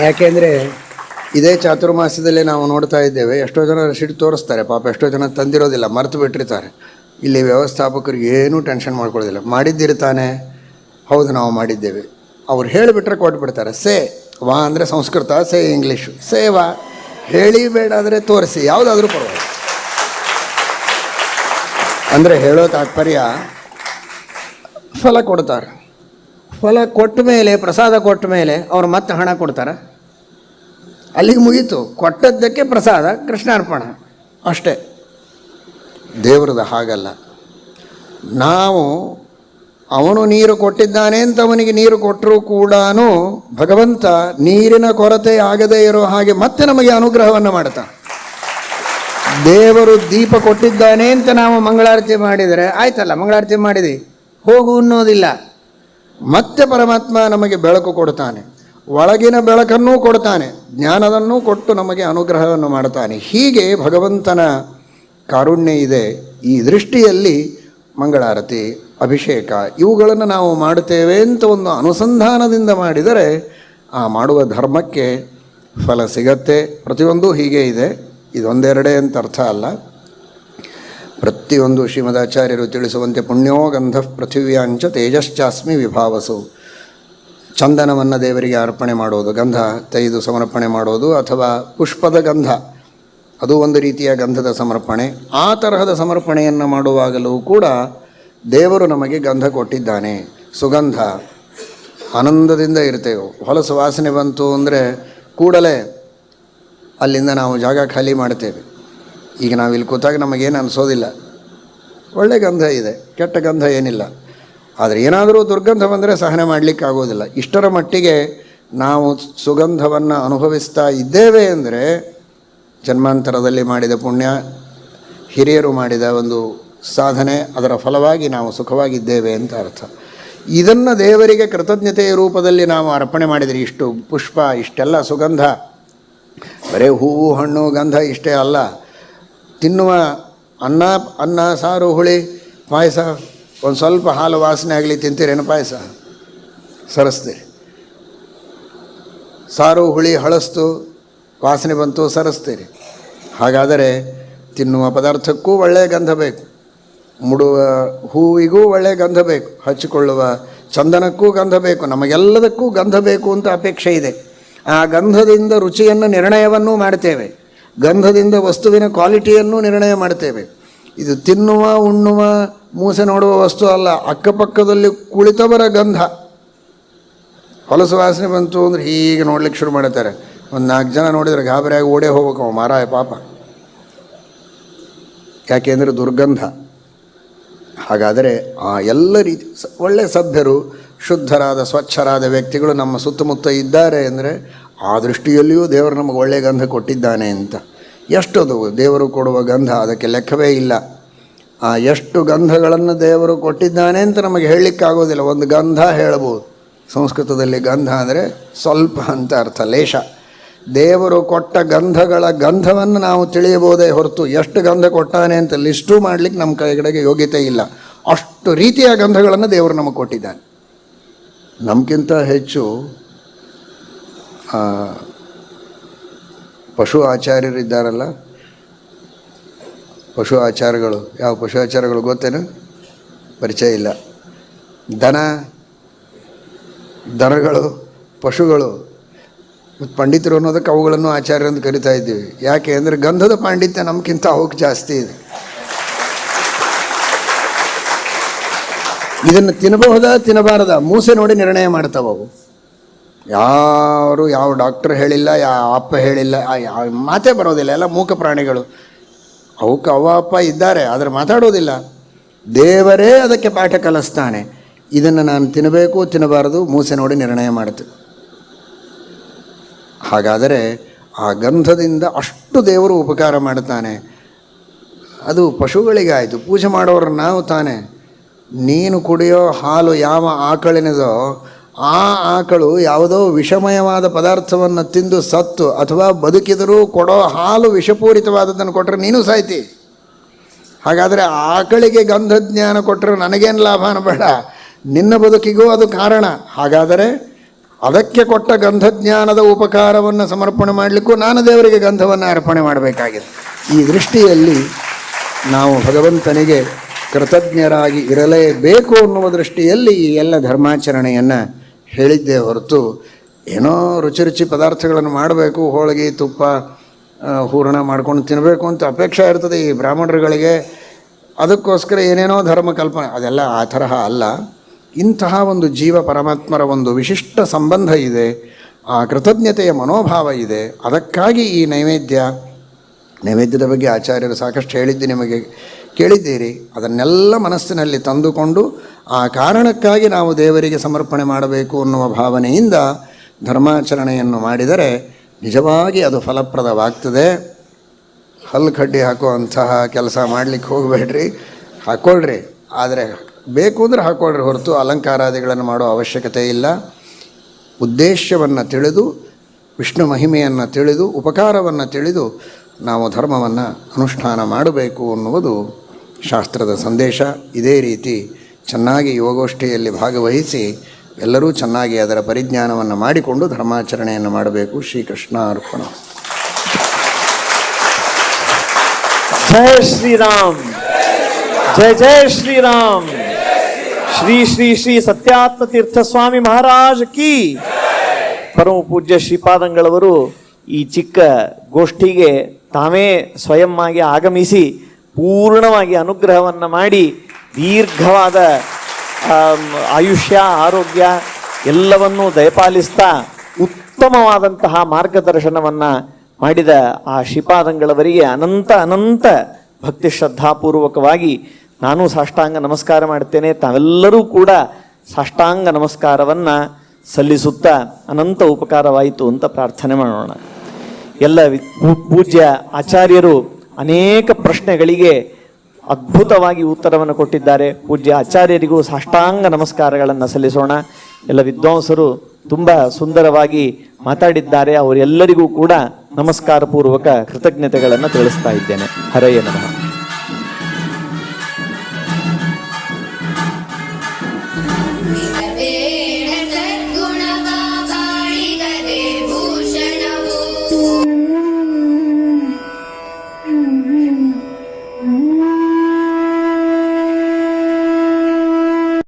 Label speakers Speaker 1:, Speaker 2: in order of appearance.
Speaker 1: ಯಾಕೆಂದರೆ ಇದೇ ಚಾತುರ್ಮಾಸದಲ್ಲಿ ನಾವು ನೋಡ್ತಾ ಇದ್ದೇವೆ, ಎಷ್ಟೋ ಜನ ರಸೀಟ್ ತೋರಿಸ್ತಾರೆ, ಪಾಪ ಎಷ್ಟೋ ಜನ ತಂದಿರೋದಿಲ್ಲ, ಮರೆತು ಬಿಟ್ಟಿರ್ತಾರೆ. ಇಲ್ಲಿ ವ್ಯವಸ್ಥಾಪಕರಿಗೆ ಏನೂ ಟೆನ್ಷನ್ ಮಾಡ್ಕೊಳ್ಳೋದಿಲ್ಲ. ಮಾಡಿದ್ದಿರ್ತಾನೆ ಹೌದು, ನಾವು ಮಾಡಿದ್ದೇವೆ. ಅವ್ರು ಹೇಳಿಬಿಟ್ರೆ ಕೊಟ್ಬಿಡ್ತಾರೆ. ಸೇ, ವಾ ಅಂದರೆ ಸಂಸ್ಕೃತ, ಸೇ ಇಂಗ್ಲೀಷು. ಸೇ, ವಾ. ಹೇಳಿ ಬೇಡ ಅಂದರೆ ತೋರಿಸಿ, ಯಾವುದಾದ್ರೂ ಪರವಾಗಿಲ್ಲ. ಅಂದರೆ ಹೇಳೋ ತಾತ್ಪರ್ಯ ಫಲ ಕೊಡ್ತಾರೆ. ಫಲ ಕೊಟ್ಟ ಮೇಲೆ, ಪ್ರಸಾದ ಕೊಟ್ಟ ಮೇಲೆ ಅವ್ರು ಮತ್ತೆ ಹಣ ಕೊಡ್ತಾರೆ? ಅಲ್ಲಿಗೆ ಮುಗೀತು. ಕೊಟ್ಟದ್ದಕ್ಕೆ ಪ್ರಸಾದ, ಕೃಷ್ಣಾರ್ಪಣ. ಅಷ್ಟೇ. ದೇವ್ರದ್ದು ಹಾಗಲ್ಲ. ನಾವು ಅವನು ನೀರು ಕೊಟ್ಟಿದ್ದಾನೆ ಅಂತ ಅವನಿಗೆ ನೀರು ಕೊಟ್ಟರೂ ಕೂಡ ಭಗವಂತ ನೀರಿನ ಕೊರತೆ ಆಗದೇ ಇರೋ ಹಾಗೆ ಮತ್ತೆ ನಮಗೆ ಅನುಗ್ರಹವನ್ನು ಮಾಡ್ತಾನೆ ದೇವರು ದೀಪ ಕೊಟ್ಟಿದ್ದಾನೆ ಅಂತ ನಾವು ಮಂಗಳಾರತಿ ಮಾಡಿದರೆ, ಆಯ್ತಲ್ಲ, ಮಂಗಳಾರತಿ ಮಾಡಿದಿ. ಹೋಗು ಅನ್ನೋದಿಲ್ಲ. ಮತ್ತೆ ಪರಮಾತ್ಮ ನಮಗೆ ಬೆಳಕು ಕೊಡ್ತಾನೆ. ಒಳಗಿನ ಬೆಳಕನ್ನೂ ಕೊಡ್ತಾನೆ. ಜ್ಞಾನದನ್ನೂ ಕೊಟ್ಟು ನಮಗೆ ಅನುಗ್ರಹವನ್ನು ಮಾಡ್ತಾನೆ. ಹೀಗೆ ಭಗವಂತನ ಕಾರುಣ್ಯ ಇದೆ. ಈ ದೃಷ್ಟಿಯಲ್ಲಿ ಮಂಗಳಾರತಿ, ಅಭಿಷೇಕ ಇವುಗಳನ್ನು ನಾವು ಮಾಡುತ್ತೇವೆ ಅಂತ ಒಂದು ಅನುಸಂಧಾನದಿಂದ ಮಾಡಿದರೆ ಆ ಮಾಡುವ ಧರ್ಮಕ್ಕೆ ಫಲ ಸಿಗತ್ತೆ. ಪ್ರತಿಯೊಂದೂ ಹೀಗೆ ಇದೆ. ಇದೊಂದೆರಡೇ ಅಂತ ಅರ್ಥ ಅಲ್ಲ. ಪ್ರತಿಯೊಂದು ಶ್ರೀಮದಾಚಾರ್ಯರು ತಿಳಿಸುವಂತೆ ಪುಣ್ಯೋ ಗಂಧ ಪೃಥಿವ್ಯಾಂಚ ತೇಜಶ್ಚಾಸ್ಮಿ ವಿಭಾವಸು. ಚಂದನವನ್ನು ದೇವರಿಗೆ ಅರ್ಪಣೆ ಮಾಡೋದು, ಗಂಧ ತೈದು ಸಮರ್ಪಣೆ ಮಾಡೋದು ಅಥವಾ ಪುಷ್ಪದ ಗಂಧ. ಅದು ಒಂದು ರೀತಿಯ ಗಂಧದ ಸಮರ್ಪಣೆ. ಆ ತರಹದ ಸಮರ್ಪಣೆಯನ್ನು ಮಾಡುವಾಗಲೂ ಕೂಡ ದೇವರು ನಮಗೆ ಗಂಧ ಕೊಟ್ಟಿದ್ದಾನೆ. ಸುಗಂಧ. ಆನಂದದಿಂದ ಇರ್ತೇವೆ. ಹೊಲಸು ವಾಸನೆ ಬಂತು ಅಂದರೆ ಕೂಡಲೇ ಅಲ್ಲಿಂದ ನಾವು ಜಾಗ ಖಾಲಿ ಮಾಡ್ತೇವೆ. ಈಗ ನಾವು ಇಲ್ಲಿ ಕೂತಾಗ ನಮಗೇನು ಅನಿಸೋದಿಲ್ಲ. ಒಳ್ಳೆ ಗಂಧ ಇದೆ, ಕೆಟ್ಟ ಗಂಧ ಏನಿಲ್ಲ. ಆದರೆ ಏನಾದರೂ ದುರ್ಗಂಧ ಬಂದರೆ ಸಹನೆ ಮಾಡಲಿಕ್ಕಾಗೋದಿಲ್ಲ ಇಷ್ಟರ ಮಟ್ಟಿಗೆ ನಾವು ಸುಗಂಧವನ್ನು ಅನುಭವಿಸ್ತಾ ಇದ್ದೇವೆ ಅಂದರೆ ಜನ್ಮಾಂತರದಲ್ಲಿ ಮಾಡಿದ ಪುಣ್ಯ, ಹಿರಿಯರು ಮಾಡಿದ ಒಂದು ಸಾಧನೆ, ಅದರ ಫಲವಾಗಿ ನಾವು ಸುಖವಾಗಿದ್ದೇವೆ ಅಂತ ಅರ್ಥ. ಇದನ್ನು ದೇವರಿಗೆ ಕೃತಜ್ಞತೆಯ ರೂಪದಲ್ಲಿ ನಾವು ಅರ್ಪಣೆ ಮಾಡಿದರೆ ಇಷ್ಟು ಪುಷ್ಪ, ಇಷ್ಟೆಲ್ಲ ಸುಗಂಧ. ಬರೀ ಹೂವು, ಹಣ್ಣು, ಗಂಧ ಇಷ್ಟೇ ಅಲ್ಲ. ತಿನ್ನುವ ಅನ್ನ ಅನ್ನ, ಸಾರು, ಹುಳಿ, ಪಾಯಸ, ಒಂದು ಸ್ವಲ್ಪ ಹಾಲು ವಾಸನೆ ಆಗಲಿ ತಿಂತೀರೇನು ಪಾಯಸ? ಸರಿಸ್ತೀರಿ ಸಾರು, ಹುಳಿ, ಹಳಸ್ತು, ವಾಸನೆ ಬಂತು, ಸರಸ್ತೀರಿ. ಹಾಗಾದರೆ ತಿನ್ನುವ ಪದಾರ್ಥಕ್ಕೂ ಒಳ್ಳೆಯ ಗಂಧ ಬೇಕು. ಮುಡುವ ಹೂವಿಗೂ ಒಳ್ಳೆಯ ಗಂಧ ಬೇಕು. ಹಚ್ಚಿಕೊಳ್ಳುವ ಚಂದನಕ್ಕೂ ಗಂಧ ಬೇಕು. ನಮಗೆಲ್ಲದಕ್ಕೂ ಗಂಧ ಬೇಕು ಅಂತ ಅಪೇಕ್ಷೆ ಇದೆ. ಆ ಗಂಧದಿಂದ ರುಚಿಯನ್ನು ನಿರ್ಣಯವನ್ನೂ ಮಾಡ್ತೇವೆ. ಗಂಧದಿಂದ ವಸ್ತುವಿನ ಕ್ವಾಲಿಟಿಯನ್ನು ನಿರ್ಣಯ ಮಾಡ್ತೇವೆ ಇದು ತಿನ್ನುವ, ಉಣ್ಣುವ, ಮೂಸೆ ನೋಡುವ ವಸ್ತು ಅಲ್ಲ, ಅಕ್ಕಪಕ್ಕದಲ್ಲಿ ಕುಳಿತವರ ಗಂಧ. ಹೊಲಸು ವಾಸನೆ ಬಂತು ಅಂದರೆ ಹೀಗೆ ನೋಡ್ಲಿಕ್ಕೆ ಶುರು ಮಾಡ್ತಾರೆ. ಒಂದು ನಾಲ್ಕು ಜನ ನೋಡಿದರೆ ಗಾಬರಿಯಾಗಿ ಓಡೇ ಹೋಗ್ಬೇಕು ಅವ ಮಾರಾಯ ಪಾಪ. ಯಾಕೆಂದರೆ ದುರ್ಗಂಧ. ಹಾಗಾದರೆ ಆ ಎಲ್ಲ ರೀತಿ ಒಳ್ಳೆಯ ಸಭ್ಯರು, ಶುದ್ಧರಾದ, ಸ್ವಚ್ಛರಾದ ವ್ಯಕ್ತಿಗಳು ನಮ್ಮ ಸುತ್ತಮುತ್ತ ಇದ್ದಾರೆ ಅಂದರೆ ಆ ದೃಷ್ಟಿಯಲ್ಲಿಯೂ ದೇವರು ನಮಗೆ ಒಳ್ಳೆಯ ಗಂಧ ಕೊಟ್ಟಿದ್ದಾನೆ ಅಂತ. ಎಷ್ಟದು ದೇವರು ಕೊಡುವ ಗಂಧ ಅದಕ್ಕೆ ಲೆಕ್ಕವೇ ಇಲ್ಲ. ಆ ಎಷ್ಟು ಗಂಧಗಳನ್ನು ದೇವರು ಕೊಟ್ಟಿದ್ದಾನೆ ಅಂತ ನಮಗೆ ಹೇಳಲಿಕ್ಕಾಗೋದಿಲ್ಲ. ಒಂದು ಗಂಧ ಹೇಳ್ಬೋದು ಸಂಸ್ಕೃತದಲ್ಲಿ ಗಂಧ ಅಂದರೆ ಸ್ವಲ್ಪ ಅಂತ ಅರ್ಥ ಲೇಷ ದೇವರು ಕೊಟ್ಟ ಗಂಧಗಳ ಗಂಧವನ್ನು ನಾವು ತಿಳಿಯಬಹುದೇ ಹೊರತು ಎಷ್ಟು ಗಂಧ ಕೊಟ್ಟಾನೆ ಅಂತ ಲಿಸ್ಟು ಮಾಡಲಿಕ್ಕೆ ನಮ್ಮ ಕೈಗಡೆಗೆ ಯೋಗ್ಯತೆ ಇಲ್ಲ. ಅಷ್ಟು ರೀತಿಯ ಗಂಧಗಳನ್ನು ದೇವರು ನಮಗೆ ಕೊಟ್ಟಿದ್ದಾನೆ. ನಮಗಿಂತ ಹೆಚ್ಚು ಪಶು ಆಚಾರ್ಯರಿದ್ದಾರಲ್ಲ? ಪಶು ಆಚಾರಗಳು, ಯಾವ ಪಶು ಆಚಾರಗಳು ಗೊತ್ತೇನು? ಪರಿಚಯ ಇಲ್ಲ. ದನ, ದನಗಳು, ಪಶುಗಳು ಮತ್ತು ಪಂಡಿತರು ಅನ್ನೋದಕ್ಕೆ ಅವುಗಳನ್ನು ಆಚಾರ್ಯ ಅಂತ ಕರಿತಾ ಇದ್ದೀವಿ. ಯಾಕೆ ಅಂದರೆ ಗಂಧದ ಪಾಂಡಿತ್ಯ ನಮಗಿಂತ ಅವಕ್ಕೆ ಜಾಸ್ತಿ ಇದೆ. ಇದನ್ನು ತಿನ್ನಬಹುದಾ, ತಿನ್ನಬಾರದ? ಮೂಸೆ ನೋಡಿ ನಿರ್ಣಯ ಮಾಡ್ತಾವೆ ಅವು. ಯಾರು ಯಾವ ಡಾಕ್ಟರ್ ಹೇಳಿಲ್ಲ ಯಾ ಅಪ್ಪ ಹೇಳಿಲ್ಲ ಮಾತೇ ಬರೋದಿಲ್ಲ, ಎಲ್ಲ ಮೂಕ ಪ್ರಾಣಿಗಳು. ಅವಕ್ಕೆ ಅವ್ವ, ಅಪ್ಪ ಇದ್ದಾರೆ, ಆದರೆ ಮಾತಾಡೋದಿಲ್ಲ. ದೇವರೇ ಅದಕ್ಕೆ ಪಾಠ ಕಲಿಸ್ತಾನೆ. ಇದನ್ನು ನಾನು ತಿನ್ನಬೇಕು, ತಿನ್ನಬಾರದು, ಮೂಸೆ ನೋಡಿ ನಿರ್ಣಯ ಮಾಡುತ್ತೆ ಹಾಗಾದರೆ ಆ ಗಂಧದಿಂದ ಅಷ್ಟು ದೇವರು ಉಪಕಾರ ಮಾಡ್ತಾನೆ ಅದು ಪಶುಗಳಿಗಾಯಿತು, ಪೂಜೆ ಮಾಡೋರು ನಾವು ತಾನೆ. ನೀನು ಕುಡಿಯೋ ಹಾಲು ಯಾವ ಆಕಳಿನದೋ ಆ ಆಕಳು ಯಾವುದೋ ವಿಷಮಯವಾದ ಪದಾರ್ಥವನ್ನು ತಿಂದು ಸತ್ತು ಅಥವಾ ಬದುಕಿದರೂ ಕೊಡೋ ಹಾಲು ವಿಷಪೂರಿತವಾದದ್ದನ್ನು ಕೊಟ್ಟರೆ ನೀನು ಸಾಯ್ತಿ. ಹಾಗಾದರೆ ಆಕಳಿಗೆ ಗಂಧಜ್ಞಾನ ಕೊಟ್ಟರೆ ನನಗೇನು ಲಾಭ ಬೇಡ ನಿನ್ನ ಬದುಕಿಗೂ ಅದು ಕಾರಣ. ಹಾಗಾದರೆ ಅದಕ್ಕೆ ಕೊಟ್ಟ ಗಂಧಜ್ಞಾನದ ಉಪಕಾರವನ್ನು ಸಮರ್ಪಣೆ ಮಾಡಲಿಕ್ಕೂ ನಾನು ದೇವರಿಗೆ ಗಂಧವನ್ನು ಅರ್ಪಣೆ ಮಾಡಬೇಕಾಗಿದೆ. ಈ ದೃಷ್ಟಿಯಲ್ಲಿ ನಾವು ಭಗವಂತನಿಗೆ ಕೃತಜ್ಞರಾಗಿ ಇರಲೇಬೇಕು ಅನ್ನುವ ದೃಷ್ಟಿಯಲ್ಲಿ ಈ ಎಲ್ಲ ಧರ್ಮಾಚರಣೆಯನ್ನು ಹೇಳಿದ್ದೇ ಹೊರತು ಏನೋ ರುಚಿ ರುಚಿ ಪದಾರ್ಥಗಳನ್ನು ಮಾಡಬೇಕು, ಹೋಳಿಗೆ, ತುಪ್ಪ ಹೂರಣ ಮಾಡ್ಕೊಂಡು ತಿನ್ನಬೇಕು ಅಂತ ಅಪೇಕ್ಷೆ ಇರ್ತದೆ ಈ ಬ್ರಾಹ್ಮಣರುಗಳಿಗೆ. ಅದಕ್ಕೋಸ್ಕರ ಏನೇನೋ ಧರ್ಮ ಕಲ್ಪನೆ, ಅದೆಲ್ಲ ಆ ತರಹ ಅಲ್ಲ. ಇಂತಹ ಒಂದು ಜೀವ ಪರಮಾತ್ಮರ ಒಂದು ವಿಶಿಷ್ಟ ಸಂಬಂಧ ಇದೆ, ಆ ಕೃತಜ್ಞತೆಯ ಮನೋಭಾವ ಇದೆ. ಅದಕ್ಕಾಗಿ ಈ ನೈವೇದ್ಯ, ನೈವೇದ್ಯದ ಬಗ್ಗೆ ಆಚಾರ್ಯರು ಸಾಕಷ್ಟು ಹೇಳಿದ್ದು ನಿಮಗೆ ಕೇಳಿದ್ದೀರಿ, ಅದನ್ನೆಲ್ಲ ಮನಸ್ಸಿನಲ್ಲಿ ತಂದುಕೊಂಡು ಆ ಕಾರಣಕ್ಕಾಗಿ ನಾವು ದೇವರಿಗೆ ಸಮರ್ಪಣೆ ಮಾಡಬೇಕು ಅನ್ನುವ ಭಾವನೆಯಿಂದ ಧರ್ಮಾಚರಣೆಯನ್ನು ಮಾಡಿದರೆ ನಿಜವಾಗಿ ಅದು ಫಲಪ್ರದವಾಗ್ತದೆ. ಹಲ್ಲು ಕಡ್ಡಿ ಕೆಲಸ ಮಾಡಲಿಕ್ಕೆ ಹೋಗಬೇಡ್ರಿ ಹಾಕ್ಕೊಳ್ರಿ ಆದರೆ ಬೇಕು ಅಂದರೆ ಹಾಕ್ಕೊಳ್ರಿ ಹೊರತು ಅಲಂಕಾರಾದಿಗಳನ್ನು ಮಾಡೋ ಅವಶ್ಯಕತೆ ಇಲ್ಲ. ಉದ್ದೇಶವನ್ನು ತಿಳಿದು, ವಿಷ್ಣು ಮಹಿಮೆಯನ್ನು ತಿಳಿದು, ಉಪಕಾರವನ್ನು ತಿಳಿದು ನಾವು ಧರ್ಮವನ್ನು ಅನುಷ್ಠಾನ ಮಾಡಬೇಕು ಅನ್ನುವುದು ಶಾಸ್ತ್ರದ ಸಂದೇಶ ಇದೇ ರೀತಿ ಚೆನ್ನಾಗಿ ಯೋಗೋಷ್ಠಿಯಲ್ಲಿ ಭಾಗವಹಿಸಿ ಎಲ್ಲರೂ ಚೆನ್ನಾಗಿ ಅದರ ಪರಿಜ್ಞಾನವನ್ನು ಮಾಡಿಕೊಂಡು ಧರ್ಮಾಚರಣೆಯನ್ನು ಮಾಡಬೇಕು ಶ್ರೀಕೃಷ್ಣ ಅರ್ಪಣ
Speaker 2: ಜಯ ಶ್ರೀರಾಮ್. ಜಯ ಜಯ ಶ್ರೀರಾಮ್. ಶ್ರೀ ಶ್ರೀ ಶ್ರೀ ಸತ್ಯಾತ್ಮ ತೀರ್ಥ ಸ್ವಾಮಿ ಮಹಾರಾಜ್ ಕಿ. ಪರಮ ಪೂಜ್ಯ ಶ್ರೀಪಾದಂಗಳವರು ಈ ಚಿಕ್ಕ ಗೋಷ್ಠಿಗೆ ತಾವೇ ಸ್ವಯಂ ಆಗಿ ಆಗಮಿಸಿ ಪೂರ್ಣವಾಗಿ ಅನುಗ್ರಹವನ್ನು ಮಾಡಿ ದೀರ್ಘವಾದ ಆಯುಷ್ಯ, ಆರೋಗ್ಯ ಎಲ್ಲವನ್ನೂ ದಯಪಾಲಿಸ್ತಾ ಉತ್ತಮವಾದಂತಹ ಮಾರ್ಗದರ್ಶನವನ್ನು ಮಾಡಿದ ಆ ಶ್ರೀಪಾದಂಗಳವರಿಗೆ ಅನಂತ ಅನಂತ ಭಕ್ತಿ ಶ್ರದ್ಧಾಪೂರ್ವಕವಾಗಿ ನಾನು ಸಾಷ್ಟಾಂಗ ನಮಸ್ಕಾರ ಮಾಡ್ತೇನೆ. ತಾವೆಲ್ಲರೂ ಕೂಡ ಸಾಷ್ಟಾಂಗ ನಮಸ್ಕಾರವನ್ನು ಸಲ್ಲಿಸುತ್ತಾ ಅನಂತ ಉಪಕಾರವಾಯಿತು ಅಂತ ಪ್ರಾರ್ಥನೆ ಮಾಡೋಣ. ಎಲ್ಲ ಪೂಜ್ಯ ಆಚಾರ್ಯರು ಅನೇಕ ಪ್ರಶ್ನೆಗಳಿಗೆ ಅದ್ಭುತವಾಗಿ ಉತ್ತರವನ್ನು ಕೊಟ್ಟಿದ್ದಾರೆ. ಪೂಜ್ಯ ಆಚಾರ್ಯರಿಗೂ ಸಾಷ್ಟಾಂಗ ನಮಸ್ಕಾರಗಳನ್ನು ಸಲ್ಲಿಸೋಣ. ಎಲ್ಲ ವಿದ್ವಾಂಸರು ತುಂಬ ಸುಂದರವಾಗಿ ಮಾತಾಡಿದ್ದಾರೆ. ಅವರೆಲ್ಲರಿಗೂ ಕೂಡ ನಮಸ್ಕಾರ ಪೂರ್ವಕ ಕೃತಜ್ಞತೆಗಳನ್ನು ತಿಳಿಸ್ತಾ ಇದ್ದೇನೆ. ಹರೆಯ ನಮಃ.